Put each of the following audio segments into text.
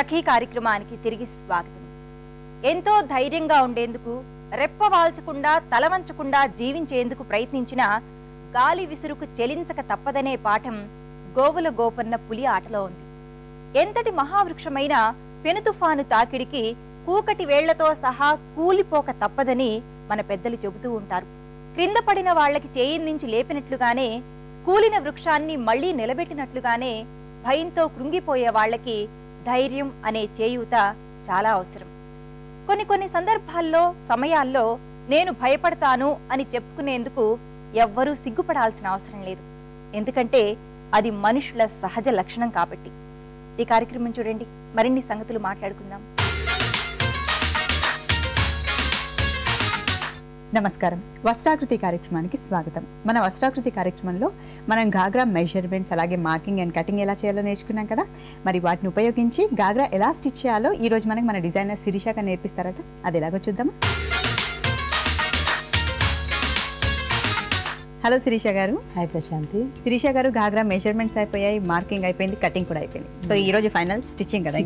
సఖీ కార్యక్రమానికి తిరిగి స్వాగతం. ఎంతో ధైర్యంగా ఉండేందుకు రెప్ప వాల్చకుండా జీవించేందుకు ప్రయత్నించిన గాలి విసురుకు చెలించక తప్పదనే పాఠం గోవుల గోపన్న పులి ఆటలో ఉంది. ఎంతటి మహావృక్షమైన పెనుతుఫాను తాకిడికి కూకటి వేళ్ళతో సహా కూలిపోక తప్పదని మన పెద్దలు చెబుతూ ఉంటారు. క్రింద పడిన వాళ్ళకి చేయిందించి లేపినట్లుగానే కూలిన వృక్షాన్ని మళ్ళీ నిలబెట్టినట్లుగానే భయంతో కృంగిపోయే వాళ్ళకి ధైర్యం అనే చేయూత చాలా అవసరం. కొన్ని కొన్ని సందర్భాల్లో సమయాల్లో నేను భయపడతాను అని చెప్పుకునేందుకు ఎవ్వరూ సిగ్గుపడాల్సిన అవసరం లేదు. ఎందుకంటే అది మనుషుల సహజ లక్షణం కాబట్టి. ఈ కార్యక్రమం చూడండి. మరిన్ని సంగతులు మాట్లాడుకుందాం. నమస్కారం. వస్త్రాకృతి కార్యక్రమానికి స్వాగతం. మన వస్త్రాకృతి కార్యక్రమంలో మనం గాగ్రా మెజర్మెంట్స్ అలాగే మార్కింగ్ అండ్ కటింగ్ ఎలా చేయాలో నేర్చుకున్నాం కదా? మరి వాటిని ఉపయోగించి గాగ్రా ఎలా స్టిచ్ చేయాలో ఈ రోజు మనకి మన డిజైనర్ శిరీషగా నేర్పిస్తారట. అది ఎలాగో చూద్దామా? హలో శిరీష గారు. హాయ్ ప్రశాంతి. శిరీష గారు గాగ్రా మెజర్మెంట్స్ అయిపోయాయి మార్కింగ్ అయిపోయింది కటింగ్ కూడా అయిపోయింది. సో ఈ రోజు ఫైనల్ స్టిచ్చింగ్ కదా.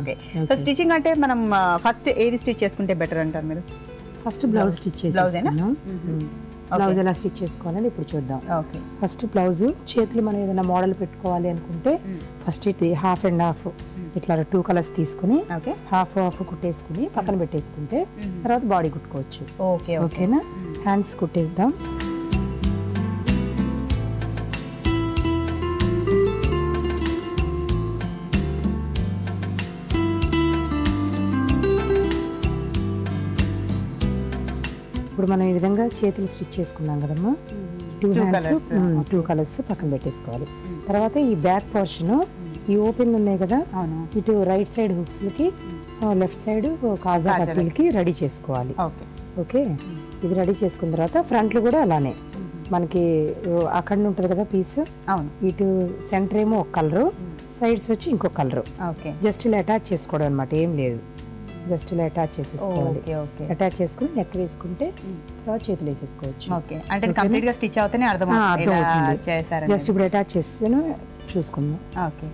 ఓకే. సో. స్టిచ్చింగ్ అంటే మనం ఫస్ట్ ఏది స్టిచ్ చేసుకుంటే బెటర్ అంటారు మీరు? First blouse stitch? చేసుకున్నాం. బ్లౌజ్ ఎలా స్టిచ్ చేసుకోవాలని ఇప్పుడు చూద్దాం. ఓకే. ఫస్ట్ బ్లౌజ్ చేతులు మనం ఏదైనా మోడల్ పెట్టుకోవాలి అనుకుంటే ఫస్ట్ ఇది హాఫ్ అండ్ హాఫ్ ఇట్లా టూ కలర్స్ తీసుకుని ఓకే. హాఫ్ హాఫ్ కుట్టేసుకుని పక్కన పెట్టేసుకుంటే తర్వాత బాడీ కుట్టుకోవచ్చు. Okay okay. ఓకేనా? హ్యాండ్స్ కుట్టేద్దాం. ఇప్పుడు మనం ఈ విధంగా చేతులు స్టిచ్ చేసుకున్నాం కదమ్మా? టూ హ్యాండ్స్ టూ కలర్స్ పక్కన పెట్టేసుకోవాలి. తర్వాత ఈ బ్యాక్ పోర్షన్ ఈ ఓపెన్ ఉన్నాయి కదా? అవును. ఇటు రైట్ సైడ్ హుక్స్లకి లెఫ్ట్ సైడ్ కాజా పట్టీలకి రెడీ చేసుకోవాలి. ఓకే. ఇది రెడీ చేసుకున్న తర్వాత ఫ్రంట్లు కూడా అలానే. మనకి అక్కడ ఉంటుంది కదా పీస్? అవును. ఇటు సెంటర్ ఏమో ఒక కలరు సైడ్స్ వచ్చి ఇంకో కలరు. ఓకే. జస్ట్ ఇలా అటాచ్ చేసుకోవడం అనమాట ఏం లేదు. జస్ట్ ఇలా అటాచ్ చేసేసుకోవాలి. Okay okay. అటాచ్ చేసుకుని నెక్ వేసుకుంటే తర్వాత చేతులు వేసేసుకోవచ్చు. ఓకే అంటే కంప్లీట్గా స్టిచ్ అవుతేనే అర్థం జస్ట్ ఇప్పుడు అటాచ్ చేస్తాను చూసుకుందాం. ఓకే.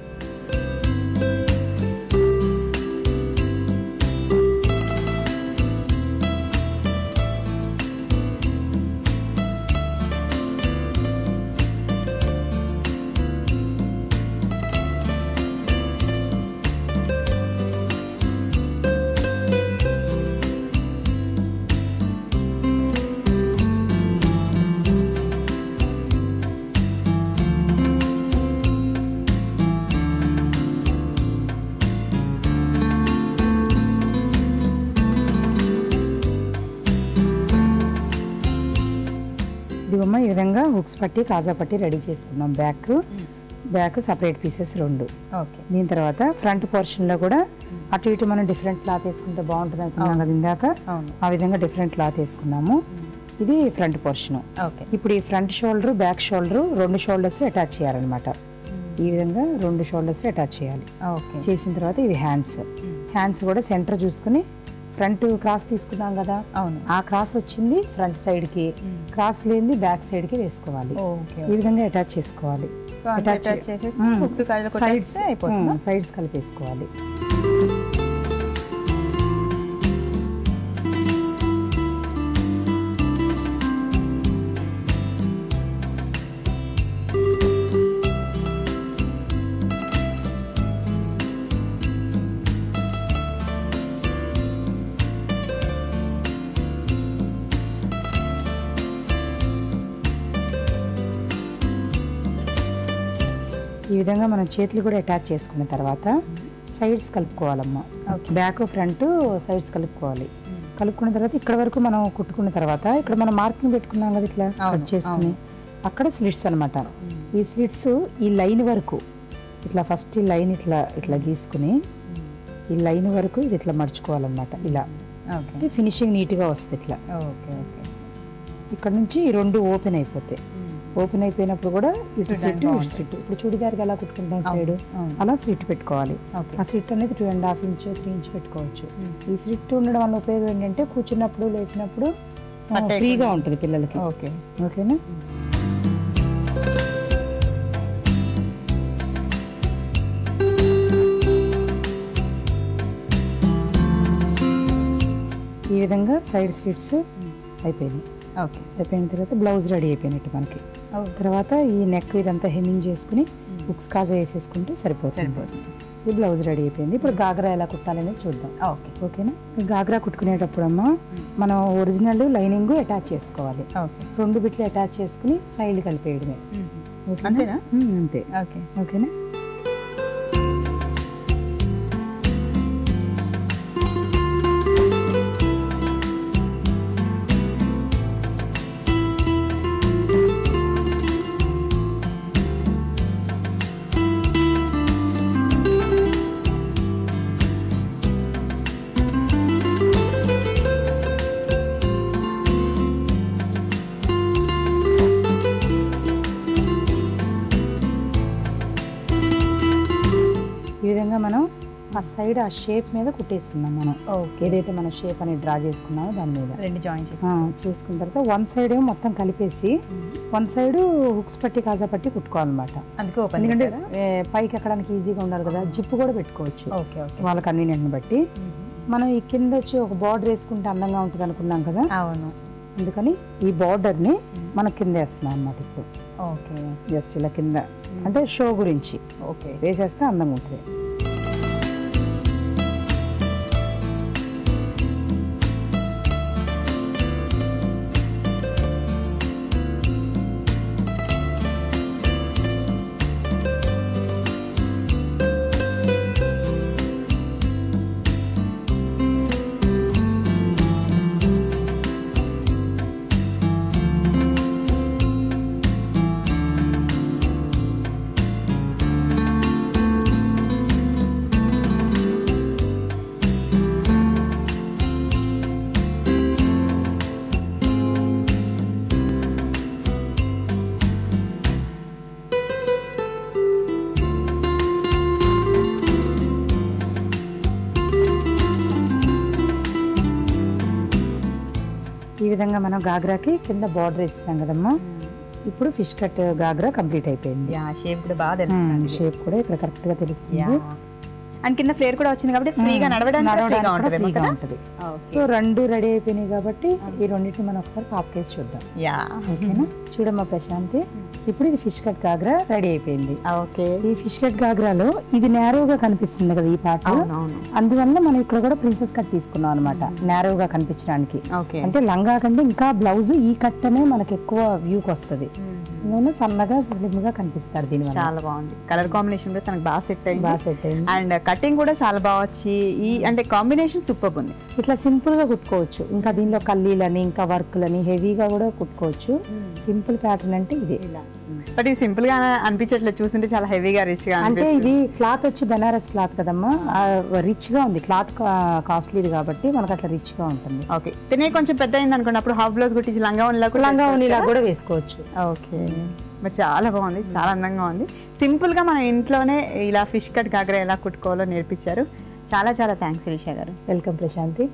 పట్టి కాజా పట్టి రెడీ చేసుకున్నాం. బ్యాక్ బ్యాక్ సపరేట్ పీసెస్ రెండు. ఓకే. దీని తర్వాత ఫ్రంట్ పోర్షన్లో కూడా అటు ఇటు మనం డిఫరెంట్ క్లాత్ వేసుకుంటే బాగుంటుంది అనుకున్నాం కదా ఇందాక. ఆ విధంగా డిఫరెంట్ క్లాత్ వేసుకున్నాము. ఇది ఫ్రంట్ పోర్షన్. ఓకే. ఇప్పుడు ఈ ఫ్రంట్ షోల్డర్ బ్యాక్ షోల్డర్ రెండు షోల్డర్స్ అటాచ్ చేయాలన్నమాట. ఈ విధంగా రెండు షోల్డర్స్ అటాచ్ చేయాలి. ఓకే. చేసిన తర్వాత ఇవి హ్యాండ్స్. హ్యాండ్స్ కూడా సెంటర్ చూసుకుని ఫ్రంట్ క్రాస్ తీసుకున్నాం కదా. అవును. ఆ క్రాస్ వచ్చింది ఫ్రంట్ సైడ్కి. క్రాస్ లేనిది బ్యాక్ సైడ్కి వేసుకోవాలి. ఓకే ఈ విధంగా అటాచ్ చేసుకోవాలి. సైడ్స్ కలిపేసుకోవాలి. ఈ విధంగా మనం చేతులు కూడా అటాచ్ చేసుకున్న తర్వాత సైడ్స్ కలుపుకోవాలమ్మా. బ్యాక్ ఫ్రంట్ సైడ్స్ కలుపుకోవాలి. కలుపుకున్న తర్వాత ఇక్కడ వరకు మనం కుట్టుకున్న తర్వాత ఇక్కడ మనం మార్కింగ్ పెట్టుకున్నాం కదా ఇట్లా కట్ చేసుకుని అక్కడ స్లిట్స్ అన్నమాట. ఈ స్లిట్స్ ఈ లైన్ వరకు ఇట్లా ఫస్ట్ ఈ లైన్ ఇట్లా ఇట్లా గీసుకుని ఈ లైన్ వరకు ఇది ఇట్లా మడుచుకోవాలన్నమాట ఇలా. ఓకే. ఫినిషింగ్ నీట్గా వస్తుంది ఇట్లా. Okay okay. ఇక్కడ నుంచి ఈ రెండు ఓపెన్ అయిపోతాయి. ఓపెన్ అయిపోయినప్పుడు కూడా ఇటు స్లిట్ ఇటు స్లిట్ ఇప్పుడు చూడిదారికి ఎలా కుట్టుకుంటాం సైడ్? అలా స్లిట్ పెట్టుకోవాలి. ఆ స్లిట్ అనేది two and half inch three inch పెట్టుకోవచ్చు. ఈ స్లిట్ ఉండడం వల్ల ఉపయోగం ఏంటంటే కూర్చున్నప్పుడు లేచినప్పుడు ఫ్రీగా ఉంటుంది పిల్లలకి. ఓకే. ఓకేనా? ఈ విధంగా సైడ్ సీట్స్ అయిపోయినాయి ఓకే. అయిపోయిన తర్వాత బ్లౌజ్ రెడీ అయిపోయినట్టు మనకి. తర్వాత ఈ నెక్ ఇదంతా హెమ్మింగ్ చేసుకుని బుక్స్ కాజా వేసేసుకుంటే సరిపోతుంది. సరిపోతుంది. ఈ బ్లౌజ్ రెడీ అయిపోయింది. ఇప్పుడు గాగ్రా ఎలా కుట్టాలనేది చూద్దాం. ఓకే. ఓకేనా? గాగ్రా కుట్టుకునేటప్పుడు అమ్మా మనం ఒరిజినల్ లైనింగ్ అటాచ్ చేసుకోవాలి. ఓకే. రెండు బిట్లు అటాచ్ చేసుకుని సైడ్ కలిపేయడమే? అంతేనా? అంతే. ఓకే. ఓకేనా? ఆ సైడ్ ఆ షేప్ మీద కుట్టేసుకున్నాం మనం. ఓకే. ఏదైతే మనం షేప్ అని డ్రా చేసుకున్నామో దాని మీద. రెండు జాయిన్ చేసుకున్న తర్వాత వన్ సైడ్ ఏమో మొత్తం కలిపేసి వన్ సైడ్ హుక్స్ పట్టి కాజా పట్టి కుట్టుకోవాలన్నమాట. అందుకే ఓపెన్ ఎందుకంటే పైకి ఎక్కడానికి ఈజీగా ఉండాలి కదా. జిప్పు కూడా పెట్టుకోవచ్చు. Okay okay. వాళ్ళ కన్వీనియంట్ని బట్టి. మనం ఈ కింద వచ్చి ఒక బార్డర్ వేసుకుంటే అందంగా ఉంటుంది అనుకున్నాం కదా. అవును. అందుకని ఈ బార్డర్ని మన కింద వేస్తున్నాం అన్నమాట ఇప్పుడు. ఓకే. జస్ట్ ఇలా కింద. అంటే షో గురించి. ఓకే. వేసేస్తే అందంగా ఉంటుంది. విధంగా మనం గాగ్రాకి కింద బార్డర్ వేసేసాం కదమ్మా. ఇప్పుడు ఫిష్ కట్ గాగ్రా కంప్లీట్ అయిపోయింది. షేప్ కూడా బాగా షేప్ కూడా ఇక్కడ కరెక్ట్గా తెలుస్తుంది. అండ్ కింద ఫ్లేర్ కూడా వచ్చింది కాబట్టి ఫ్రీగా నడవడానికి సో రెండు రెడీ అయిపోయినాయి కాబట్టి ఈ రెండింటిని మనం ఒకసారి పాప్ కేసి చూద్దాం. యా. ఓకేనా? చూడమ్మా ప్రశాంతి. ఇప్పుడు ఇది ఫిష్ కట్ గాగ్రా రెడీ అయిపోయింది. ఓకే. ఈ ఫిష్ కట్ గాగ్రాలో ఇది నేరోగా కనిపిస్తుంది కదా ఈ పార్ట్. అందువల్ల మనం ఇక్కడ కూడా ప్రిన్సెస్ కట్ తీసుకున్నాం అనమాట నేరోగా కనిపించడానికి. ఓకే. అంటే లంగా కంటే ఇంకా బ్లౌజ్ ఈ కట్ అనే మనకి ఎక్కువ వ్యూకి వస్తుంది. నేను సన్నగా స్లిమ్గా కనిపిస్తారు దీని చాలా బాగుంది. కలర్ కాంబినేషన్ కూడా తనకు బాగా సెట్ అయింది. బాగా సెట్ అయింది. అండ్ కటింగ్ కూడా చాలా బాగా వచ్చి ఈ అంటే కాంబినేషన్ సూపర్ ఉంది. ఇట్లా సింపుల్గా కుట్టుకోవచ్చు. ఇంకా దీనిలో కల్లీలని ఇంకా వర్క్లని హెవీగా కూడా కుట్టుకోవచ్చు. సింపుల్ ప్యాటర్న్ అంటే ఇది. బట్ ఇది సింపుల్గా అనిపించట్లేదు చూస్తుంటే చాలా హెవీగా రిచ్గా అంటే ఇది క్లాత్ వచ్చి బెనారస్ క్లాత్ కదమ్మా? రిచ్గా ఉంది. క్లాత్ కాస్ట్లీది కాబట్టి మనకు అట్లా రిచ్గా ఉంటుంది. ఓకే తినే కొంచెం పెద్ద అయింది అనుకోండి అప్పుడు హాఫ్ బ్లౌజ్ కుట్టించి లంగా ఉన్నలా లంగా ఇలా కూడా వేసుకోవచ్చు. ఓకే బట్ చాలా బాగుంది. చాలా అందంగా ఉంది. సింపుల్గా మన ఇంట్లోనే ఇలా ఫిష్ కట్ కాకర ఎలా కుట్టుకోవాలో నేర్పించారు. చాలా చాలా థ్యాంక్స్ రిషా గారు. వెల్కమ్ ప్రశాంతి